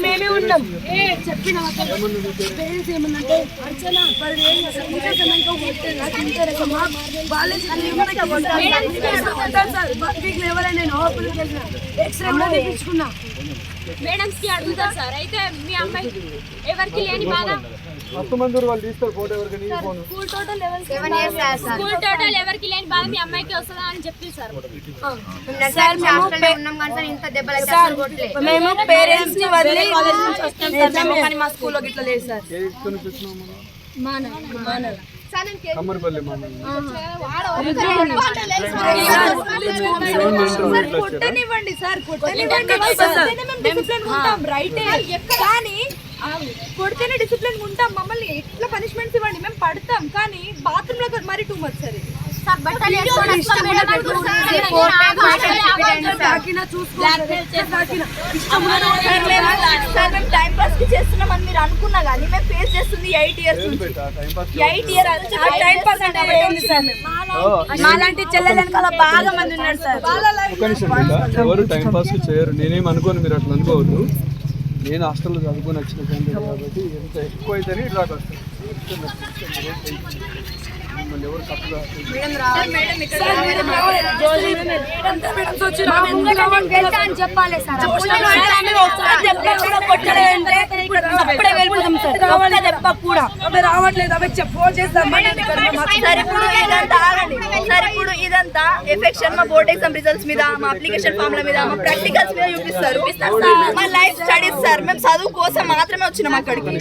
మేమే ఉన్నాం చెప్పిన పేరెంట్స్ ఏమన్నంటే అర్చన వాళ్ళే నేను హాస్పిటల్కి వెళ్ళిన ఎక్స్రే కూడా తెప్పించుకున్నా మేడమ్స్కి అడుగుతారు సార్. అయితే మీ అమ్మాయి ఎవరికి లేని బాధ? మస్తు మంది వాళ్ళు తీస్తారు ఫోటో ఎవరికి నీ phone school total school total ఎవరికి లేని బాధ మీ అమ్మాయికి వస్తుందా అని చెప్పి సార్. మేము పేరెంట్స్ని వదిలి కాలేజ్ నుంచి వస్తాం సార్ మేము కానీ మా స్కూల్లో గిట్లా లేదు సార్. వచ్చినావు మనం? కమ్మరిపల్లి కొట్టనివ్వండి సార్ కొట్టనివ్వండి కొడితేనే మేము డిసిప్లిన్ ఉంటాం రైటే కానీ ఆ, కొడితేనే డిసిప్లిన్ ఉంటాం మమ్మల్ని ఎట్లా పనిష్మెంట్స్ ఇవ్వండి మేము పడతాం కానీ బాత్రూమ్లో మరి too much sir time pass మీరు అనుకున్నా కానీ మేము ఫేస్ చేస్తుంది ఎయిట్ ఇయర్స్ నుంచి. ఎయిట్ ఇయర్ టైం పాస్ అంటే సార్. మాలాంటి చెల్లెలు వెనకాల బాగా మంది ఉన్నారు సార్. ఒక నిమిషం బిడ్డ. ఎవరు టైం పాస్ చేయరు. నేనేం అనుకోను మీరు అట్లా అనుకోవద్దు. నేను హాస్టల్లో చదువుకొని వచ్చిన కాబట్టి ఎంత ఎక్కువ అయితేనే ఇటు దాకా వస్తాను చెప్పాలి సార్ అప్పుడే వెళ్ళిపోతాం సార్. రావట్లేదు. అవి ఫోన్ చేస్తాం. ఇదంతా ఎఫెక్షన్ మా బోర్డ్ ఎగ్జామ్ రిజల్ట్స్ మీద మా అప్లికేషన్ ఫామ్ల మీద మా ప్రాక్టికల్స్ మీద చూపిస్తారు. మా లైఫ్ స్టడీస్ సార్ మేము చదువు కోసం మాత్రమే వచ్చినాం అక్కడికి.